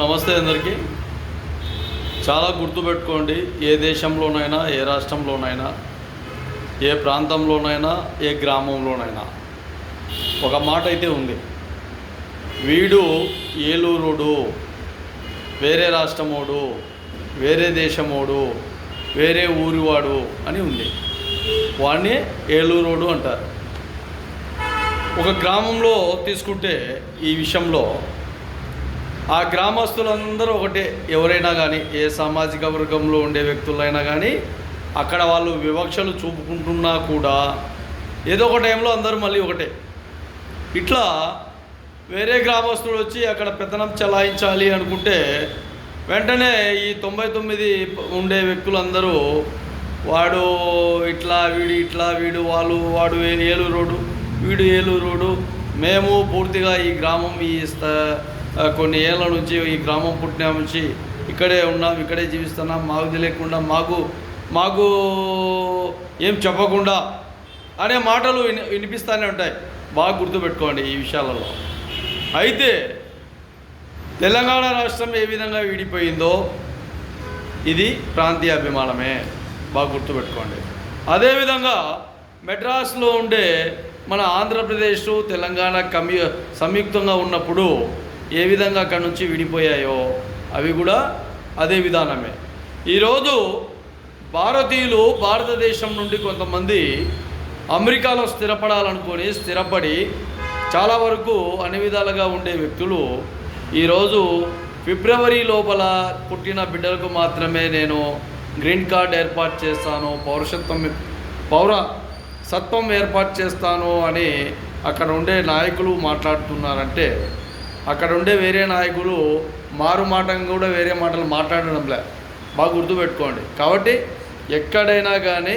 నమస్తే అందరికీ. చాలా గుర్తుపెట్టుకోండి ఏ దేశంలోనైనా ఏ రాష్ట్రంలోనైనా ఏ ప్రాంతంలోనైనా ఏ గ్రామంలోనైనా. ఒక మాట అయితే ఉంది. వీడు ఏలూరుడు వేరే రాష్ట్రమోడు వేరే దేశమోడు వేరే ఊరివాడు అని ఉంది. వాడిని ఏలూరోడు అంటారు. ఒక గ్రామంలో తీసుకుంటే ఈ విషయంలో ఆ గ్రామస్తులందరూ ఒకటే. ఎవరైనా కానీ ఏ సామాజిక వర్గంలో ఉండే వ్యక్తులైనా కానీ అక్కడ వాళ్ళు వివక్షలు చూపుకుంటున్నా కూడా ఏదో ఒక టైంలో అందరూ మళ్ళీ ఒకటే. ఇట్లా వేరే గ్రామస్తుడు వచ్చి అక్కడ పెత్తనం చలాయించాలి అనుకుంటే వెంటనే ఈ తొంభై తొమ్మిది ఉండే వ్యక్తులందరూ వాడు ఇట్లా వీడు ఇట్లా వీడు వాళ్ళు వాడు ఏలూరు రోడ్డు వీడు ఏలూరు రోడ్డు మేము పూర్తిగా ఈ గ్రామం ఈ స్థ- కొన్ని ఏళ్ళ నుంచి ఈ గ్రామం పుట్టిన నుంచి ఇక్కడే ఉన్నాం ఇక్కడే జీవిస్తున్నాం. మాకు తెలియకుండా మాకు మాకు ఏం చెప్పకుండా అనే మాటలు విని వినిపిస్తూనే ఉంటాయి. బాగా గుర్తుపెట్టుకోండి ఈ విషయాలలో. అయితే తెలంగాణ రాష్ట్రం ఏ విధంగా విడిపోయిందో ఇది ప్రాంతీయ అభిమానమే. బాగా గుర్తుపెట్టుకోండి. అదేవిధంగా మెడ్రాస్లో ఉండే మన ఆంధ్రప్రదేశ్ తెలంగాణ కమ్యూ సంయుక్తంగా ఉన్నప్పుడు ఏ విధంగా అక్కడి నుంచి విడిపోయాయో అవి కూడా అదే విధానమే. ఈరోజు భారతీయులు భారతదేశం నుండి కొంతమంది అమెరికాలో స్థిరపడాలనుకొని స్థిరపడి చాలా వరకు అన్ని విధాలుగా ఉండే వ్యక్తులు ఈరోజు ఫిబ్రవరి లోపల పుట్టిన బిడ్డలకు మాత్రమే నేను గ్రీన్ కార్డ్ ఏర్పాటు చేస్తాను పౌరసత్వం పౌర సత్వం ఏర్పాటు చేస్తాను అని అక్కడ ఉండే నాయకులు మాట్లాడుతున్నారంటే అక్కడ ఉండే వేరే నాయకులు మారు కూడా వేరే మాటలు మాట్లాడడంలే బాగా గుర్తుపెట్టుకోండి. కాబట్టి ఎక్కడైనా కానీ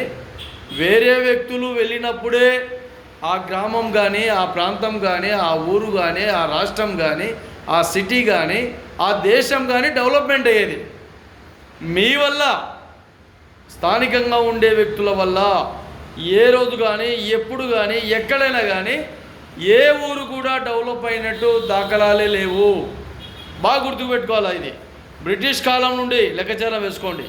వేరే వ్యక్తులు వెళ్ళినప్పుడే ఆ గ్రామం కానీ ఆ ప్రాంతం కానీ ఆ ఊరు కానీ ఆ రాష్ట్రం కానీ ఆ సిటీ కానీ ఆ దేశం కానీ డెవలప్మెంట్ అయ్యేది. మీ వల్ల స్థానికంగా ఉండే వ్యక్తుల వల్ల ఏ రోజు కానీ ఎప్పుడు కానీ ఎక్కడైనా కానీ ఏ ఊరు కూడా డెవలప్ అయినట్టు దాఖలాలే లేవు. బాగా గుర్తుపెట్టుకోవాలి ఇది. బ్రిటిష్ కాలం నుండి లెక్కచారం వేసుకోండి.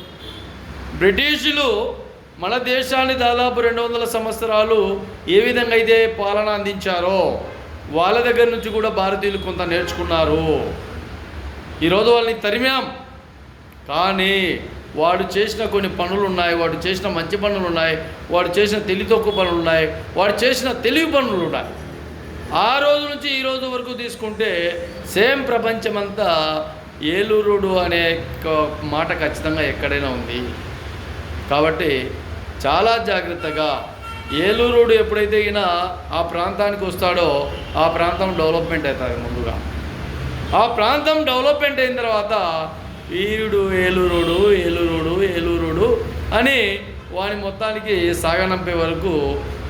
బ్రిటిషులు మన దేశాన్ని దాదాపు రెండు వందల సంవత్సరాలు ఏ విధంగా అయితే పాలన అందించారో వాళ్ళ దగ్గర నుంచి కూడా భారతీయులు కొంత నేర్చుకున్నారు. ఈరోజు వాళ్ళని తరిమాం. కానీ వాడు చేసిన కొన్ని పనులు ఉన్నాయి వాడు చేసిన మంచి పనులు ఉన్నాయి వాడు చేసిన తెలివి తక్కువ పనులు ఉన్నాయి వాడు చేసిన తెలివి పనులు ఉన్నాయి. ఆ రోజు నుంచి ఈ రోజు వరకు తీసుకుంటే సేమ్ ప్రపంచమంతా ఏలూరుడు అనే మాట ఖచ్చితంగా ఎక్కడైనా ఉంది. కాబట్టి చాలా జాగ్రత్తగా ఏలూరుడు ఎప్పుడైతే ఈయన ఆ ప్రాంతానికి వస్తాడో ఆ ప్రాంతం డెవలప్మెంట్ అవుతుంది ముందుగా. ఆ ప్రాంతం డెవలప్మెంట్ అయిన తర్వాత వీరుడు ఏలూరుడు ఏలూరుడు ఏలూరుడు అని వాని మొత్తానికి సాగనంపే వరకు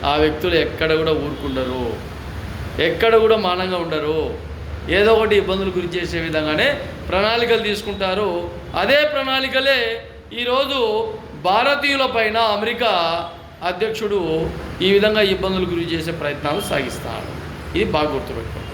ఆ వ్యక్తులు ఎక్కడ కూడా ఊరుకుండరు. ఎక్కడ కూడా మానంగా ఉండరు. ఏదో ఒకటి ఇబ్బందులు గురి చేసే విధంగానే ప్రణాళికలు తీసుకుంటారు. అదే ప్రణాళికలే ఈరోజు భారతీయుల పైన అమెరికా అధ్యక్షుడు ఈ విధంగా ఇబ్బందులు గురి చేసే ప్రయత్నాలు సాగిస్తాడు. ఇది బాగా గుర్తుపెట్టుకోండి.